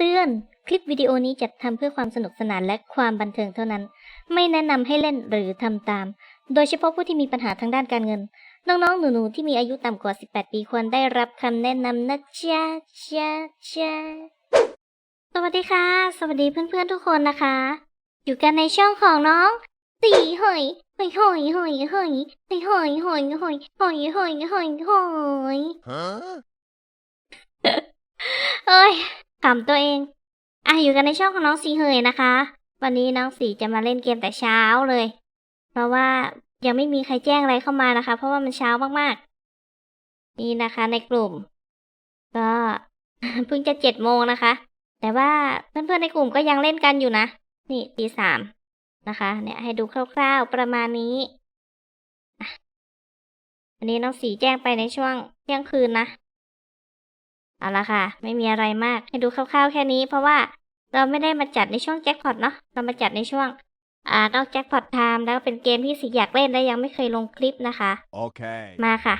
ำเตือน คลิปวิดีโอนี้จัดทำเพื่อความสนุกสนานและความบันเทิงเท่านั้น ไม่แนะนำให้เล่นหรือทำตาม โดยเฉพาะผู้ที่มีปัญหาทางด้านการเงิน น้องๆ หนูๆ ที่มีอายุต่ำกว่า 18 ปีควรได้รับคำแนะนำนะจ๊ะจ๊ะจ๊ะสวัสดีค่ะ สวัสดีเพื่อนๆ ทุกคนนะคะ อยู่กันในช่องของน้องสีหอยหอยหอยหอยหอยหอยหอยหอยหอยหอยหอยหอยหอย Huh? เอ้ย ขำตัวเอง อะอยู่กันในช่องของน้องสีเหยนะคะ วันนี้น้องสีจะมาเล่นเกมแต่เช้าเลย เพราะว่ายังไม่มีใครแจ้งอะไรเข้ามานะคะ เพราะว่ามันเช้ามากๆ นี่นะคะในกลุ่ม ก็เพิ่งจะเจ็ดโมงนะคะ แต่ว่าเพื่อนๆในกลุ่มก็ยังเล่นกันอยู่นะ นี่ตีสามนะคะ เนี่ยให้ดูคร่าวๆประมาณนี้อันนี้น้องสีแจ้งไปในช่วงเที่ยงคืนนะ เอาละค่ะ ไม่มีอะไรมากให้ดูคร่าวๆแค่นี้เพราะว่าเราไม่ได้มาจัดในช่วงแจ็คพอตเนาะเรามาจัดในช่วงอ่านอกแจ็คพอตไทม์แล้วเป็นเกมที่สิอยากเล่นและยังไม่เคยลงคลิปนะคะ Okay. มาค่ะ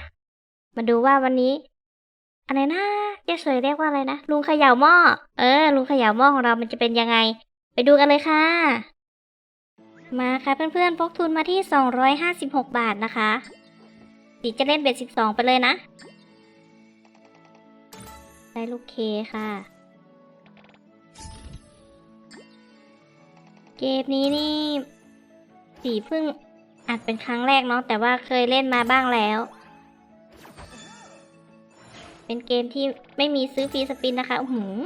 มาดูว่าวันนี้ อะไรนะเจ๊สวยเรียกว่าอะไรนะลุงเขย่าหม้อเออ ลุงเขย่าหม้อของเรามันจะเป็นยังไง ไปดูกันเลยค่ะ มาค่ะเพื่อนๆพกทุนมาที่ 256 บาทนะคะสีจะเล่นเบ็ด12 ไปเลยนะ ได้ลูกเคค่ะ เกมนี้นี่สีเพิ่งอัดเป็นครั้งแรกเนาะแต่ว่าเคยเล่นมาบ้างแล้ว เป็นเกมที่ไม่มีซื้อฟรีสปินนะคะอื้อหือ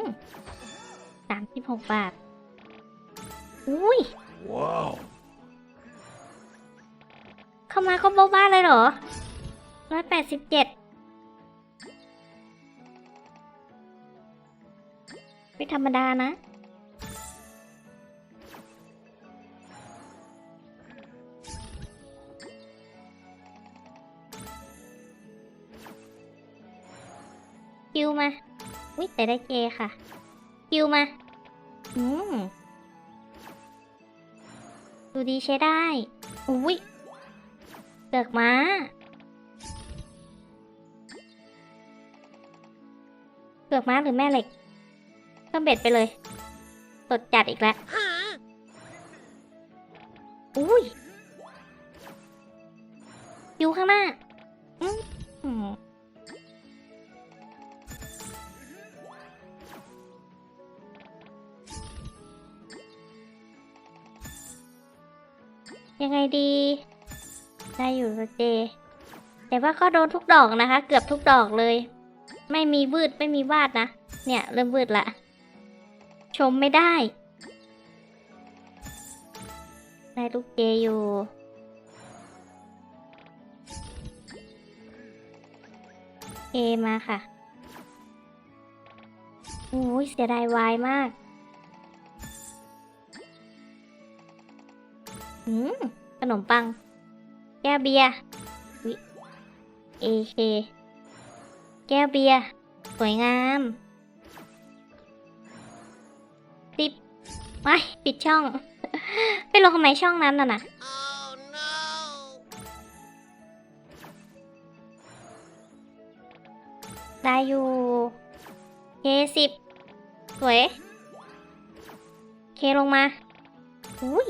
สามสิบหกบาท อุ้ย Whoa. เข้ามาก็บ้าๆเลยเหรอร้อยแปดสิบเจ็ด ไม่ธรรมดานะ คิวมาวิแต่ได้เจค่ะ คิวมา อืม ดูดีใช้ได้ อุ้ยเกือกม้าเกือกม้าหรือแม่เหล็ก เพิ่มเบ็ดไปเลยสดจัดอีกแล้วอุ้ยอยู่ข้างหน้าอืมอืมยังไงดี ได้อยู่สเจ แต่ว่าก็โดนทุกดอกนะคะ เกือบทุกดอกเลย ไม่มีวืดไม่มีวาดนะ เนี่ย เริ่มวืดละ ชมไม่ได้ ได้ลูกเจอยู่ เอมาค่ะ โอ้ยเสียดายวายมาก อืม ขนมปัง แก้วเบียร์เอเค แก้วเบียร์ สวยงาม ไม่ปิดช่อง ไปลงทำไมช่องนั้นน่ะนะ Oh no. ได้อยู่เคสิบสวย เคลงมา อุ้ย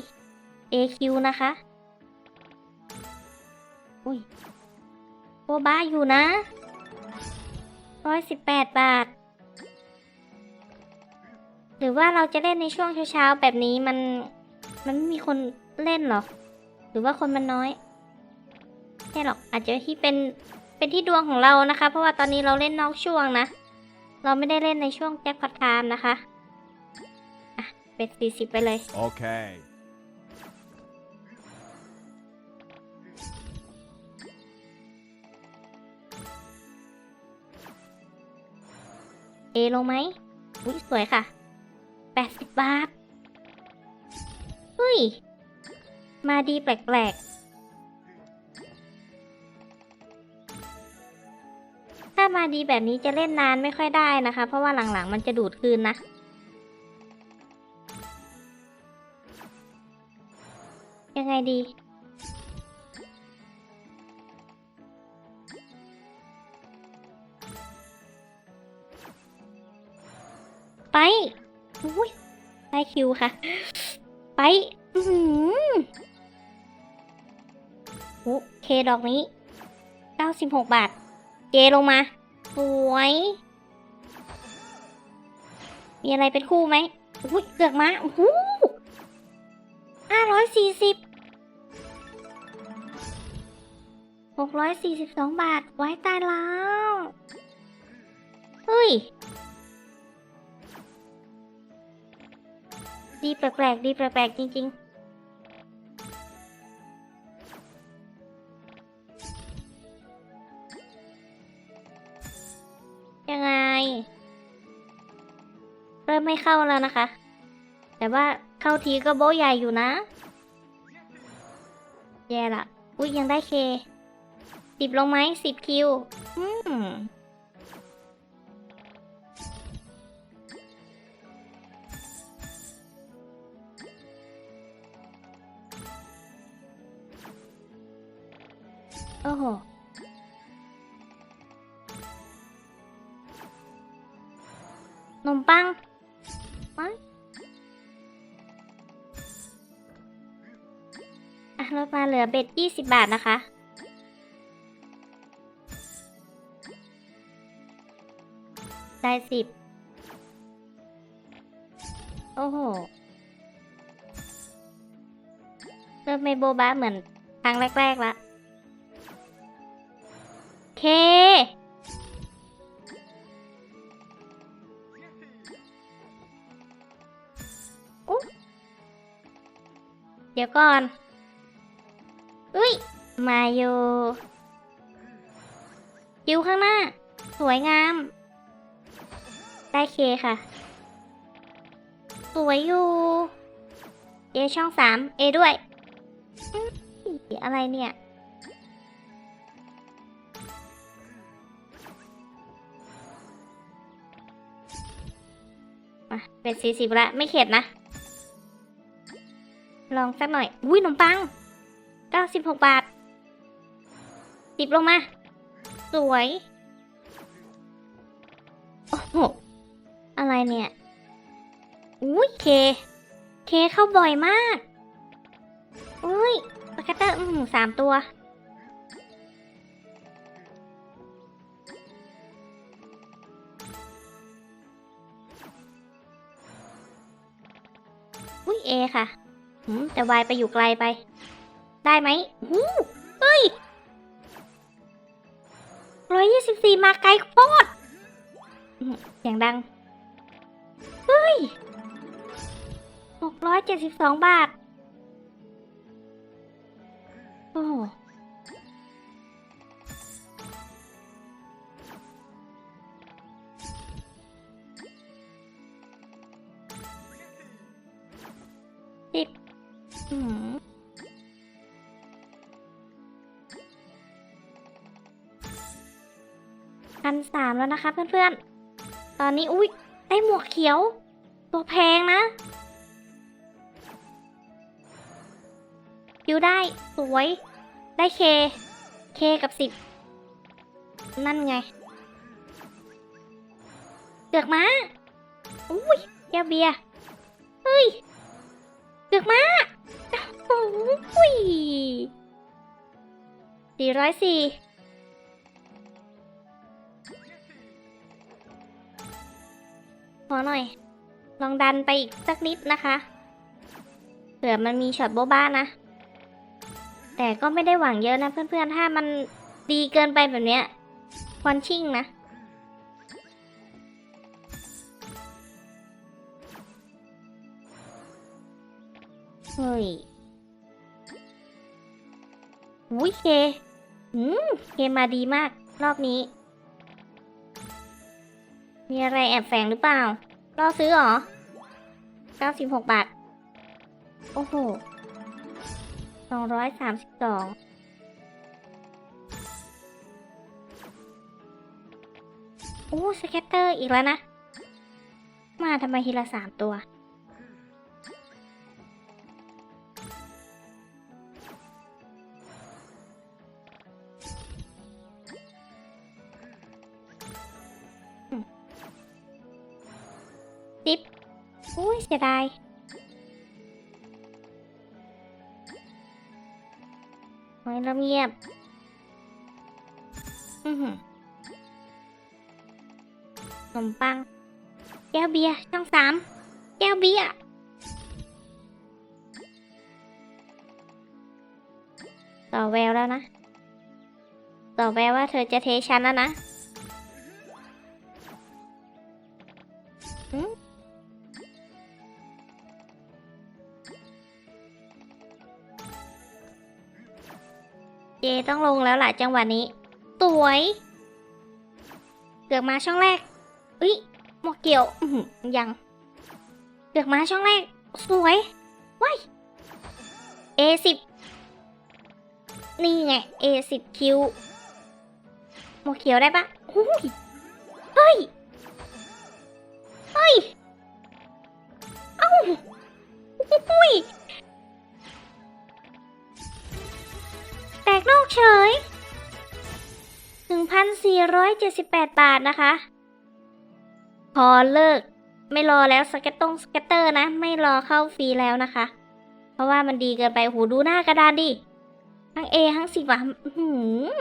AQ นะคะ อุ้ยโบบ้าอยู่นะร้อยสิบแปดบาท รือว่าเราจะเล่นในช่วงเช้าๆแบบนี้มัน มันไม่มีคนเล่นเหรอ หรือว่าคนมันน้อยใช่หรอกอาจจะที่เป็นเป็นที่ดวงของเรานะคะ เพราะว่าตอนนี้เราเล่นนอกช่วงนะ เราไม่ได้เล่นในช่วงแจ็คพอตไทม์นะคะอะเป็นสี่สิบไปเลย Okay. เอลงไหมอุ้ยสวยค่ะ แปดสิบบาท เฮ้ย มาดีแปลกๆ ถ้ามาดีแบบนี้จะเล่นนานไม่ค่อยได้นะคะ เพราะว่าหลังๆมันจะดูดคืนนะ ยังไงดีไป ได้คิวค่ะ ไปอืโอเคดอกนี้ 96 บาท เจลงมา สวย มีอะไรเป็นคู่ไหมอุ้ยเกือกมาโอ้โหห้าร้อยสี่สิบหกร้อยสี่สิบสองบาท ไว้ตายแล้ว เฮ้ย ดีแปลกๆ ดีแปลกๆ จริง ๆยังไง เริ่มไม่เข้าแล้วนะคะ แต่ว่าเข้าทีก็โบใหญ่อยู่นะ แย่ละ อุ้ยยังได้เคสิบลงไหมสิบคิว อืม โอ้โหนมปังไว้อะลดมาเหลือเบ็ดยี่สิบบาทนะคะ ได้สิบโอ้โห เริ่มไม่โบบะเหมือนครั้งแรก ๆ ละ เคอุ๊ยเดี๋ยวก่อน อุ้ย มาอยู่คิวข้างหน้า สวยงาม ได้เคค่ะ สวยอยู่เอช่องสาม เอด้วย อะไรเนี่ย เป็นสี่สิบละไม่เข็ดนะ ลองสักหน่อย อุ้ยขนมปังเก้าสิบหกบาทสิบลงมา สวย โอ้โห อะไรเนี่ย อุ้ยเค เคเข้าบ่อยมาก อุ้ยปากกาเตอร์สามตัว อุ้ยเอค่ะหืมแต่วายไปอยู่ไกลไป ได้ไหมหูเฮ้ยร้อยยี่สิบสี่มาไกลโคตรอื้อเสียงดัง เฮ้ยหกร้อยเจ็ดสิบสองบาท โอ้ อืมพันสามแล้วนะคะเพื่อนๆ ตอนนี้อุ้ยได้หมวกเขียว ตัวแพงนะคิวได้ สวย ได้เค เคกับสิบ นั่นไงเดือกมาอุ้ยแก้วเบียร์เฮ้ยเดือกมา อ้ยสี่ร้อยสี่ขอหน่อย ลองดันไปอีกสักนิดนะคะ เผื่อมันมีช็อตโบ๊บ้านะ แต่ก็ไม่ได้หวังเยอะนะเพื่อนๆ ถ้ามันดีเกินไปแบบเนี้ยควรชิ่งนะเฮ้ย อุ้ยเค อืม เคมาดีมาก รอบนี้ มีอะไรแอบแฝงหรือเปล่า รอซื้อเหรอ 96 บาท โอ้โห 232โอ้สเก็ตเตอร์อีกแล้วนะ มาทำไมทีละสามตัว เสียดายหอยลำเงียบ อือหือขนมปัง แก้วเบียร์ช่องสาม แก้วเบียร์ต่อแววแล้วนะ ต่อแววว่าเธอจะเทชั้นแล้วนะ เจต้องลงแล้วล่ะจังหวะนี้ สวย เกือกมาช่องแรกอุ้ยหมวกเกี่ยวยัง เกือกมาช่องแรก สวยว้าย A10 นี่ไง A10 คิวหมวกเขียวได้ปะอุ้ย เฮ้ย เฮ้ย เอ้าอุ้ย แตกนอกเฉย 1,478 บาทนะคะ พอเลิก ไม่รอแล้วสเก็ตตงสเก็ตเตอร์นะ ไม่รอเข้าฟรีแล้วนะคะ เพราะว่ามันดีเกินไปหูดูหน้ากระดานดิทั้ง A ทั้งสิบอะอื้อหือ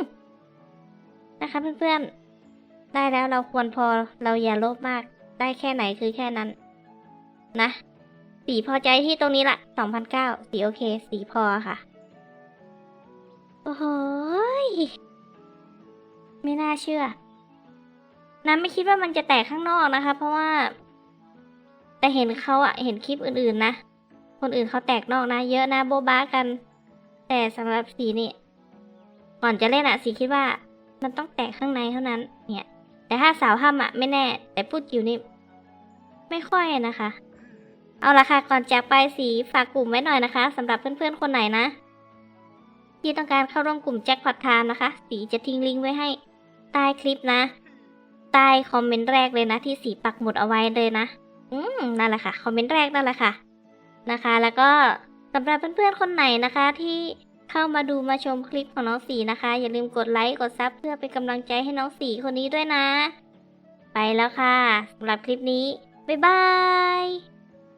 นะคะเพื่อนๆ ได้แล้วเราควรพอเราอย่าโลภมาก ได้แค่ไหนคือแค่นั้น นะ สีพอใจที่ตรงนี้ละ2,009สีโอเค สีพอค่ะ โอ้โหยไม่น่าเชื่อ น้ำไม่คิดว่ามันจะแตกข้างนอกนะคะ เพราะว่า แต่เห็นเขาอะเห็นคลิปอื่นๆนะ คนอื่นเขาแตกนอกนะ เยอะนะโบบ้ากัน แต่สำหรับสีนี่ก่อนจะเล่นอะสีคิดว่า มันต้องแตกข้างในเท่านั้น เนี่ย แต่ถ้าสาวห้ามอะไม่แน่ แต่พูดจิ๋วนี่ไม่ค่อยนะคะ เอาละค่ะก่อนจากไปสีฝากกลุ่มไว้หน่อยนะคะสำหรับเพื่อนๆคนไหนนะ ที่ต้องการเข้าร่วมกลุ่มแจ็คพอตไทม์นะคะ สีจะทิ้งลิงก์ไว้ให้ใต้คลิปนะ ใต้คอมเมนต์แรกเลยนะ ที่สีปักหมุดเอาไว้เลยนะ อืมนั่นแหละค่ะ คอมเมนต์แรกนั่นแหละค่ะ นะคะ แล้วก็สำหรับเพื่อนๆคนไหนนะคะที่เข้ามาดูมาชมคลิปของน้องสีนะคะ อย่าลืมกดไลค์กดซับเพื่อเป็นกำลังใจให้น้องสีคนนี้ด้วยนะ ไปแล้วค่ะสำหรับคลิปนี้ บ๊ายบาย